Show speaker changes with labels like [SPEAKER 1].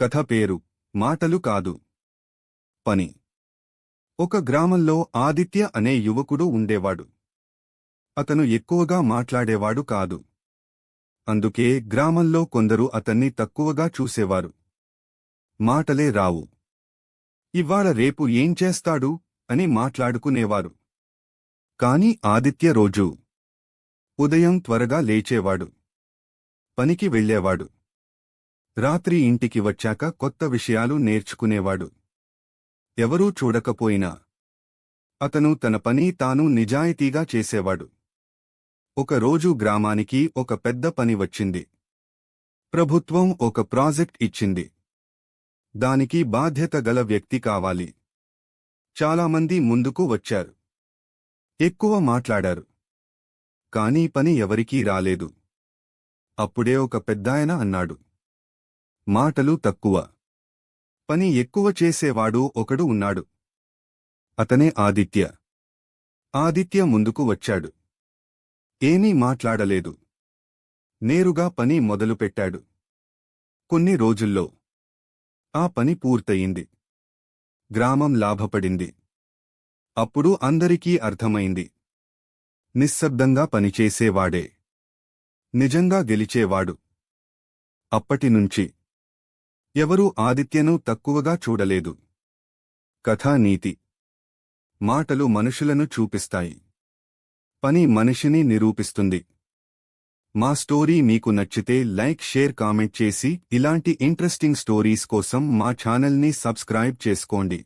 [SPEAKER 1] కథ పేరు మాటలు కాదు. పని. ఒక గ్రామంలో ఆదిత్య అనే యువకుడు ఉండేవాడు. అతను ఎక్కువగా మాట్లాడేవాడు కాదు. అందుకే గ్రామంలో కొందరు అతన్ని తక్కువగా చూసేవారు. మాటలే రావు. ఇవాళ రేపు ఏం చేస్తాడు? అని మాట్లాడుకునేవారు. కాని ఆదిత్య రోజు ఉదయం త్వరగా లేచేవాడు. పనికి వెళ్ళేవాడు. రాత్రి ఇంటికి వచ్చాక కొత్త విషయాలు నేర్చుకునేవాడు. ఎవరూ చూడకపోయినా అతను తన పని తాను నిజాయితీగా చేసేవాడు. ఒకరోజు గ్రామానికి ఒక పెద్ద పని వచ్చింది. ప్రభుత్వం ఒక ప్రాజెక్ట్ ఇచ్చింది. దానికి బాధ్యత గల వ్యక్తి కావాలి. చాలామంది ముందుకు వచ్చారు. ఎక్కువ మాట్లాడారు. కానీ పని ఎవరికీ రాలేదు. అప్పుడే ఒక పెద్దాయన అన్నాడు. మాటలు తక్కువ. పని ఎక్కువ చేసేవాడు ఒకడు ఉన్నాడు. అతనే ఆదిత్య. ఆదిత్య ముందుకు వచ్చాడు. ఏమీ మాట్లాడలేదు. నేరుగా పని మొదలుపెట్టాడు. కొన్ని రోజుల్లో. ఆ పని పూర్తయింది. గ్రామం లాభపడింది. అప్పుడు అందరికీ అర్థమైంది. నిశ్శబ్దంగా పనిచేసేవాడే. నిజంగా గెలిచేవాడు. అప్పటినుంచి ఎవరూ ఆదిత్యను తక్కువగా చూడలేదు. కథానీతి. మాటలు మనుషులను చూపిస్తాయి. పని మనిషిని నిరూపిస్తుంది. మా స్టోరీ మీకు నచ్చితే లైక్ షేర్ కామెంట్ చేసి ఇలాంటి ఇంట్రెస్టింగ్ స్టోరీస్ కోసం మా ఛానల్ని సబ్స్క్రైబ్ చేసుకోండి.